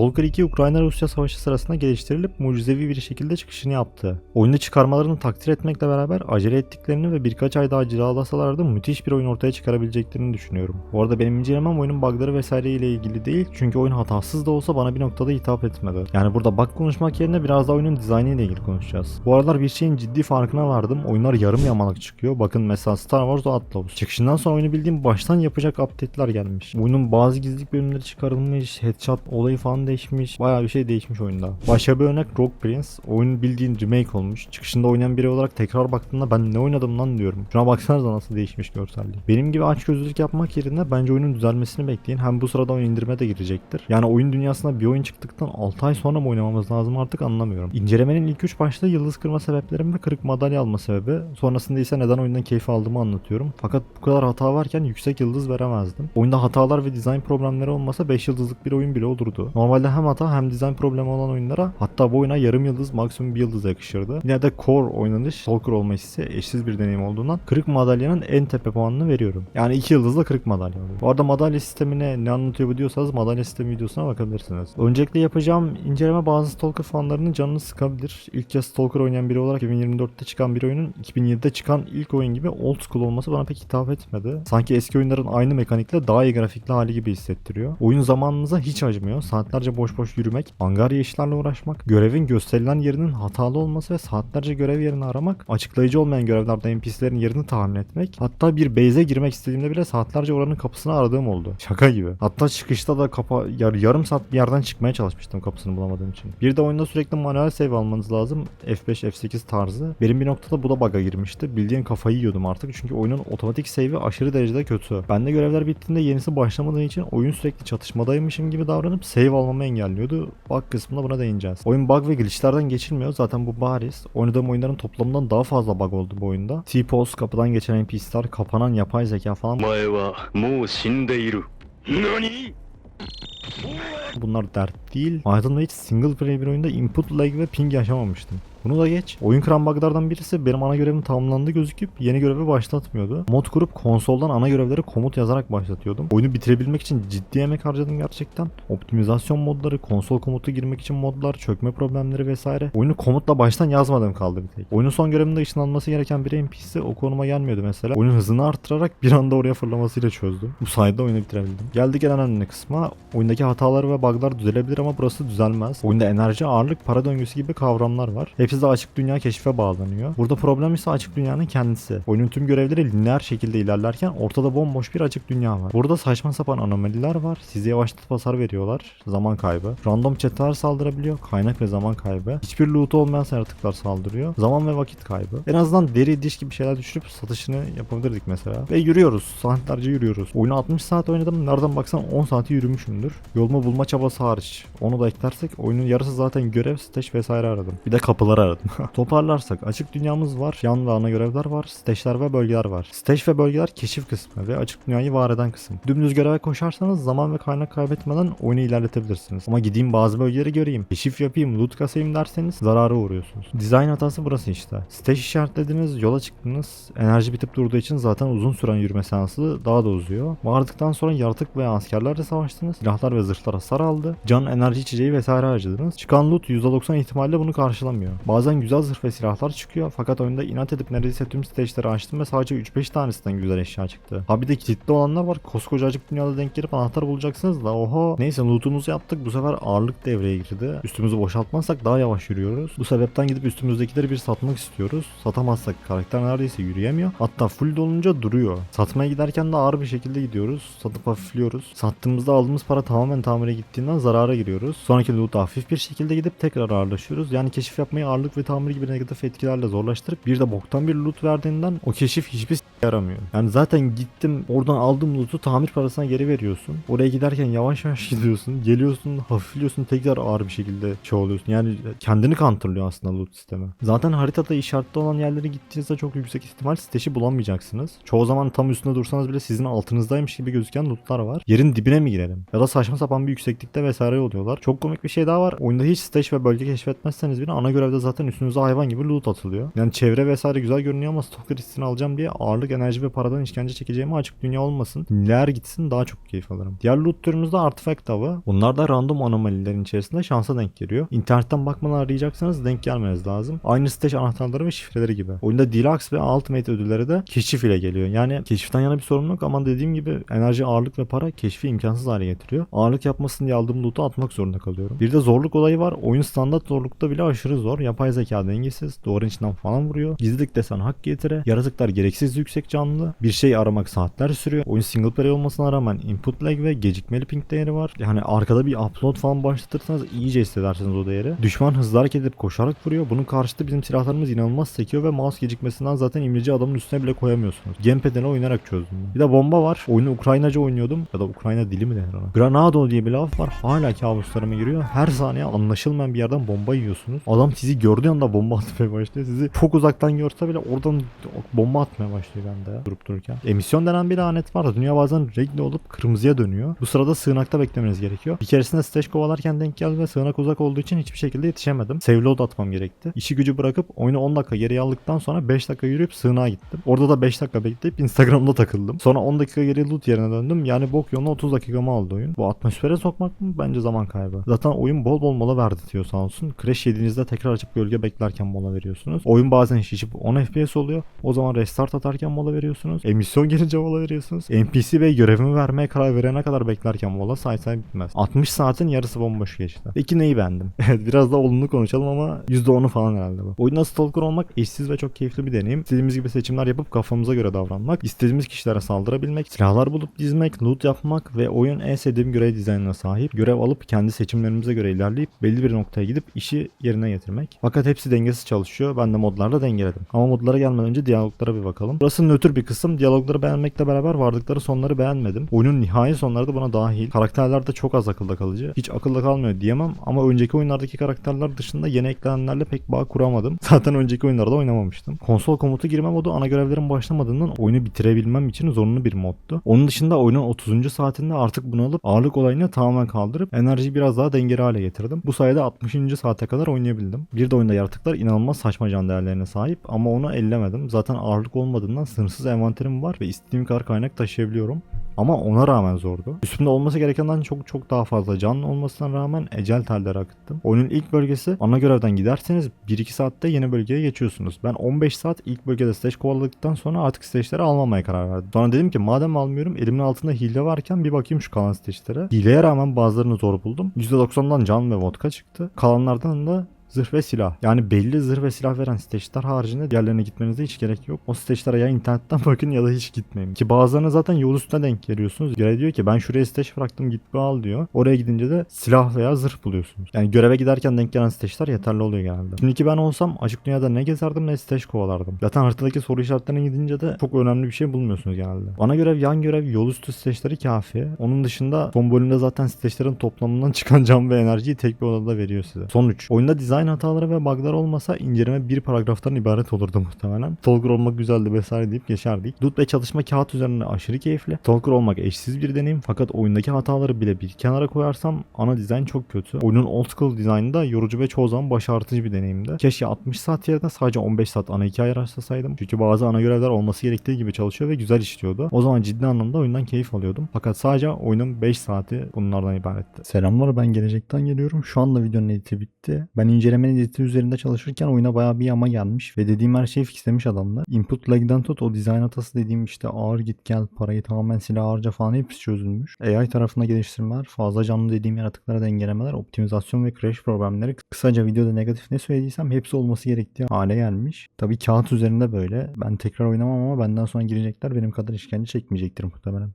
Stalker 2 Ukrayna-Rusya savaşı sırasında geliştirilip mucizevi bir şekilde çıkışını yaptı. Oyunu çıkarmalarını takdir etmekle beraber acele ettiklerini ve birkaç ay daha cilalasalardı müthiş bir oyun ortaya çıkarabileceklerini düşünüyorum. Bu arada benim incelemem oyunun bugları vesaire ile ilgili değil çünkü oyun hatasız da olsa bana bir noktada hitap etmedi. Yani burada bug konuşmak yerine biraz da oyunun dizaynı ile ilgili konuşacağız. Bu aralar bir şeyin ciddi farkına vardım. Oyunlar yarım yamalak çıkıyor. Bakın mesela Star Wars Outlaws. Çıkışından sonra oyunu bildiğim baştan yapacak update'ler gelmiş. Oyunun bazı gizlilik bölümleri çıkarılmış, headshot olayı falan değişmiş. Bayağı bir şey değişmiş oyunda. Başka bir örnek Rogue Prince. Oyun bildiğin remake olmuş. Çıkışında oynayan biri olarak tekrar baktığımda ben ne oynadım lan diyorum. Şuna baksanıza nasıl değişmiş görselliği. Benim gibi aç gözlülük yapmak yerine bence oyunun düzelmesini bekleyin. Hem bu sırada oyun indirime de girecektir. Yani oyun dünyasında bir oyun çıktıktan 6 ay sonra mı oynamamız lazım artık anlamıyorum. İncelemenin ilk 3 başta yıldız kırma sebeplerim ve kırık madalya alma sebebi. Sonrasında ise neden oyundan keyif aldığımı anlatıyorum. Fakat bu kadar hata varken yüksek yıldız veremezdim. Oyunda hatalar ve dizayn problemleri olmasa 5 yıldızlık bir oyun bile olurdu. Normalde hem hata hem dizayn problemi olan oyunlara hatta bu oyuna yarım yıldız maksimum bir yıldız yakışırdı. Yine de core oynanış Stalker olma hissi eşsiz bir deneyim olduğundan kırık madalyanın en tepe puanını veriyorum. Yani 2 yıldızla kırık madalya. Bu arada madalya sistemine ne anlatıyor bu diyorsanız madalya sistemi videosuna bakabilirsiniz. Öncelikle yapacağım inceleme bazı Stalker fanlarının canını sıkabilir. İlk kez Stalker oynayan biri olarak 2024'te çıkan bir oyunun 2007'de çıkan ilk oyun gibi old school olması bana pek hitap etmedi. Sanki eski oyunların aynı mekanikle daha iyi grafikli hali gibi hissettiriyor. Oyun zamanınıza hiç acımıyor. Saatlerce boş boş yürümek, angarya işlerle uğraşmak, görevin gösterilen yerinin hatalı olması ve saatlerce görev yerini aramak, açıklayıcı olmayan görevlerde NPC'lerin yerini tahmin etmek, hatta bir base'e girmek istediğimde bile saatlerce oranın kapısını aradığım oldu. Şaka gibi. Hatta çıkışta da kapa yar, yarım saat bir yerden çıkmaya çalışmıştım kapısını bulamadığım için. Bir de oyunda sürekli manuel save almanız lazım. F5, F8 tarzı. Benim bir noktada bu da bug'a girmişti. Bildiğin kafayı yiyordum artık çünkü oyunun otomatik save'i aşırı derecede kötü. Ben de görevler bittiğinde yenisi başlamadığı için oyun sürekli çatışmadaymışım gibi davranıp save tamamlamamı engelliyordu. Bug kısmına buna değineceğiz. Oyun bug ve glitchlerden geçilmiyor. Zaten bu bariz. Oynadığım oyunların toplamından daha fazla bug oldu bu oyunda. T-Pose, kapıdan geçen NPC'ler, kapanan yapay zeka falan. Nani? Bunlar dert değil. Hayatımda hiç single player bir oyunda input lag ve ping yaşamamıştım. Bunu da geç. Oyun kıran buglardan birisi benim ana görevim tamamlandı gözüküp yeni görevi başlatmıyordu. Mod kurup konsoldan ana görevleri komut yazarak başlatıyordum. Oyunu bitirebilmek için ciddi emek harcadım gerçekten. Optimizasyon modları, konsol komutu girmek için modlar, çökme problemleri vesaire. Oyunu komutla baştan yazmadığım kaldı bir tek. Oyunun son görevinde ışınlanması gereken bir NPC o konuma gelmiyordu mesela. Oyunun hızını arttırarak bir anda oraya fırlamasıyla çözdüm. Bu sayede oyunu bitirebildim. Geldik en önemli kısma. Oyundaki hatalar ve buglar düzelebilir ama burası düzelmez. Oyunda enerji, ağırlık, para döngüsü gibi kavramlar var. Hepsi de açık dünya keşfe bağlanıyor. Burada problem ise açık dünyanın kendisi. Oyunun tüm görevleri lineer şekilde ilerlerken ortada bomboş bir açık dünya var. Burada saçma sapan anomaliler var. Size yavaşlatıp hasar veriyorlar. Zaman kaybı. Random chat'ler saldırabiliyor. Kaynak ve zaman kaybı. Hiçbir loot olmayan yaratıklar saldırıyor. Zaman ve vakit kaybı. En azından deri diş gibi şeyler düşürüp satışını yapabilirdik mesela. Ve yürüyoruz. Saatlerce yürüyoruz. Oyunu 60 saat oynadım. Nereden baksan 10 saati yürümüşümdür. Yolumu bulma çabası hariç. Onu da eklersek oyunun yarısı zaten görev, stage vesaire aradım. Bir de kapıları aradım. Toparlarsak açık dünyamız var. Yan ve ana görevler var. Stage'ler ve bölgeler var. Stage ve bölgeler keşif kısmı ve açık dünyayı var eden kısım. Dümdüz göreve koşarsanız zaman ve kaynak kaybetmeden oyunu ilerletebilirsiniz. Ama gideyim bazı bölgeleri göreyim. Keşif yapayım, loot kasayım derseniz zarara uğruyorsunuz. Dizayn hatası burası işte. Stage işaretlediniz, yola çıktınız. Enerji bitip durduğu için zaten uzun süren yürüme seansı daha da uzuyor. Vardıktan sonra yaratık veya askerlerle savaştınız. Silahlar ve zırhlar hasar aldı. Can, enerji içeceği vesaire harcadınız. Çıkan loot %90 ihtimalle bunu karşılamıyor. Bazen güzel zırh ve silahlar çıkıyor fakat oyunda inat edip neredeyse tüm stage'leri açtım ve sadece 3-5 tanesinden güzel eşya çıktı. Ha bir de kilitli olanlar var. Koskoca açık dünyada denk gelip anahtar bulacaksınız da oho. Neyse lootumuzu yaptık. Bu sefer ağırlık devreye girdi. Üstümüzü boşaltmazsak daha yavaş yürüyoruz. Bu sebepten gidip üstümüzdekileri bir satmak istiyoruz. Satamazsak karakter neredeyse yürüyemiyor. Hatta full dolunca duruyor. Satmaya giderken de ağır bir şekilde gidiyoruz. Satıp hafifliyoruz. Sattığımızda aldığımız para tamamen tamire gittiğinden zarara giriyoruz. Sonraki loot'a hafif bir şekilde gidip tekrar ağırlaşıyoruz. Yani keşif yapmayı ağırlık ve tamir gibi negatif etkilerle zorlaştırıp bir de boktan bir loot verdiğinden o keşif hiçbir s- yaramıyor. Yani zaten gittim oradan aldığım loot'u tamir parasına geri veriyorsun. Oraya giderken yavaş yavaş gidiyorsun. Geliyorsun hafifliyorsun tekrar ağır bir şekilde şey oluyorsun. Yani kendini counterlıyor aslında loot sistemi. Zaten haritada işaretli olan yerlere gittiğinizde çok yüksek ihtimal stage'i bulamayacaksınız. Çoğu zaman tam üstünde dursanız bile sizin altınızdaymış gibi gözüken lootlar var. Yerin dibine mi girelim? Ya da saçma sapan bir yükseklikte vesaire oluyorlar. Çok komik bir şey daha var. Oyunda hiç stage ve bölge keşfetmezseniz bile ana görevde zaten zaten üstünüze hayvan gibi loot atılıyor. Yani çevre vesaire güzel görünüyor ama stalker hissini alacağım diye ağırlık, enerji ve paradan işkence çekeceğimi açık dünya olmasın. Neler gitsin daha çok keyif alırım. Diğer loot türümüz de artifact avı. Bunlar da random anomalilerin içerisinde şansa denk geliyor. İnternetten bakmadan arayacaksanız denk gelmeniz lazım. Aynı stage anahtarları ve şifreleri gibi. Oyunda Deluxe ve Ultimate ödülleri de keşif ile geliyor. Yani keşiften yana bir sorun ama dediğim gibi enerji, ağırlık ve para keşfi imkansız hale getiriyor. Ağırlık yapmasın diye aldığım loot'u atmak zorunda kalıyorum. Bir de zorluk olayı var. Oyun standart zorlukta bile aşırı zor. Yapay zeka dengesiz. Duvarın içinden falan vuruyor. Gizlilik desen hak getire. Yaratıklar gereksiz yüksek canlı. Bir şey aramak saatler sürüyor. Oyun single player olmasına rağmen input lag ve gecikmeli ping değeri var. Yani arkada bir upload falan başlatırsanız iyice hissedersiniz o değeri. Düşman hızlı hareket edip koşarak vuruyor. Bunun karşıtı bizim silahlarımız inanılmaz sekiyor ve mouse gecikmesinden zaten imleci adamın üstüne bile koyamıyorsunuz. Gamepad'ine oynayarak çözdüm. Bir de bomba var. Oyunu Ukraynaca oynuyordum. Ya da Ukrayna dili mi denir ona? Granado diye bir laf var. Hala kabuslarıma giriyor. Her saniye anlaşılmayan bir yerden bomba yiyorsunuz. Adam sizi gördüğü anda bomba atmaya başlıyor. Sizi çok uzaktan görse bile oradan bomba atmaya başlıyor bende ya durup dururken. Emisyon denen bir lanet var. Dünya bazen renkli olup kırmızıya dönüyor. Bu sırada sığınakta beklemeniz gerekiyor. Bir keresinde stage kovalarken denk geldi ve sığınak uzak olduğu için hiçbir şekilde yetişemedim. Save load atmam gerekti. İşi gücü bırakıp oyunu 10 dakika geriye aldıktan sonra 5 dakika yürüyüp sığınağa gittim. Orada da 5 dakika bekleyip Instagram'da takıldım. Sonra 10 dakika geri loot yerine döndüm. Yani bok yoluna 30 dakikamı aldı oyun. Bu atmosfere sokmak mı? Bence zaman kaybı. Zaten oyun bol bol mola verdi diyor sağ olsun. Crash yediğinizde tekrar açıp gölge beklerken mola veriyorsunuz. Oyun bazen şişip 10 FPS oluyor. O zaman restart atarken mola veriyorsunuz. Emisyon gelince mola veriyorsunuz. NPC Bey görevimi vermeye karar verene kadar beklerken mola say say bitmez. 60 saatin yarısı bomboş geçti. Peki neyi beğendim? Evet biraz da olumlu konuşalım ama %10'u falan herhalde bu. Oyunda stalker olmak eşsiz ve çok keyifli bir deneyim. İstediğimiz gibi seçimler yapıp kafamıza göre davranmak, istediğimiz kişilere saldırabilmek, silahlar bulup dizmek, loot yapmak ve oyun en sevdiğim görev dizaynına sahip. Görev alıp kendi seçimlerimize göre ilerleyip belli bir noktaya gidip işi yerine getirmek. Fakat hepsi dengesiz çalışıyor. Ben de modlarla dengeledim. Ama modlara gelmeden önce diyaloglara bir bakalım. Burası nötr bir kısım. Diyalogları beğenmekle beraber vardıkları sonları beğenmedim. Oyunun nihai sonları da buna dahil. Karakterler de çok az akılda kalıcı. Hiç akılda kalmıyor diyemem ama önceki oyunlardaki karakterler dışında yeni eklenenlerle pek bağ kuramadım. Zaten önceki oyunlarda oynamamıştım. Konsol komutu girme modu ana görevlerin başlamadığından oyunu bitirebilmem için zorunlu bir moddu. Onun dışında oyunun 30. saatinde artık bunu alıp ağırlık olayını tamamen kaldırıp enerjiyi biraz daha dengeli hale getirdim. Bu sayede 60. saate kadar oynayabildim. Bir de oyunda yaratıklar inanılmaz saçma can değerlerine sahip ama onu ellemedim. Zaten ağırlık olmadığından sınırsız envanterim var ve istediğim kadar kaynak taşıyabiliyorum. Ama ona rağmen zordu. Üstümde olması gerekenden çok çok daha fazla can olmasına rağmen ecel telleri akıttım. Oyunun ilk bölgesi ana görevden giderseniz 1-2 saatte yeni bölgeye geçiyorsunuz. Ben 15 saat ilk bölgede stage kovaladıktan sonra artık stage'leri almamaya karar verdim. Sonra dedim ki madem almıyorum elimin altında hile varken bir bakayım şu kalan stage'lere. Hileye rağmen bazılarını zor buldum. %90'dan can ve vodka çıktı. Kalanlardan da Zırh ve silah. Yani belli zırh ve silah veren stage'ler haricinde diğerlerine gitmenize hiç gerek yok. O stage'lere ya internetten bakın ya da hiç gitmeyin. Ki bazılarına zaten yol üstüne denk geliyorsunuz. Görev diyor ki ben şuraya stage bıraktım git bir al diyor. Oraya gidince de silah veya zırh buluyorsunuz. Yani göreve giderken denk gelen stage'ler yeterli oluyor genelde. Şimdiki ben olsam açık dünyada ne gezerdim ne stage kovalardım. Zaten haritadaki soru işaretlerine gidince de çok önemli bir şey bulmuyorsunuz genelde. Ana görev yan görev yol üstü stage'leri kafi. Onun dışında son bölümde zaten stage'lerin toplamından çıkan can ve enerjiyi tek bir odada veriyor size. Sonuç. Oyunda dizayn hataları ve bug'lar olmasa inceleme bir paragraftan ibaret olurdu muhtemelen. Stalker olmak güzeldi vesaire deyip geçerdik. Loot ve çalışma kağıt üzerinde aşırı keyifli. Stalker olmak eşsiz bir deneyim fakat oyundaki hataları bile bir kenara koyarsam ana dizayn çok kötü. Oyunun old school dizaynı da yorucu ve çoğu zaman baş ağrıtıcı bir deneyimdi. Keşke 60 saat yerine sadece 15 saat ana hikaye araçlasaydım. Çünkü bazı ana görevler olması gerektiği gibi çalışıyor ve güzel işliyordu. O zaman ciddi anlamda oyundan keyif alıyordum. Fakat sadece oyunun 5 saati bunlardan ibaretti. Selamlar ben gelecekten geliyorum. Şu anda videonun editi bitti. Ben incelemenin editi üzerinde çalışırken oyuna bayağı bir yama gelmiş ve dediğim her şeyi fixlemiş adamlar. Input lag'den tut o dizayn hatası dediğim işte ağır git gel parayı tamamen silah harca falan hepsi çözülmüş. AI tarafında geliştirmeler, fazla canlı dediğim yaratıklara dengelemeler, optimizasyon ve crash problemleri. Kısaca videoda negatif ne söylediysem hepsi olması gerektiği hale gelmiş. Tabii kağıt üzerinde böyle. Ben tekrar oynamam ama benden sonra girecekler benim kadar işkence çekmeyecektir muhtemelen.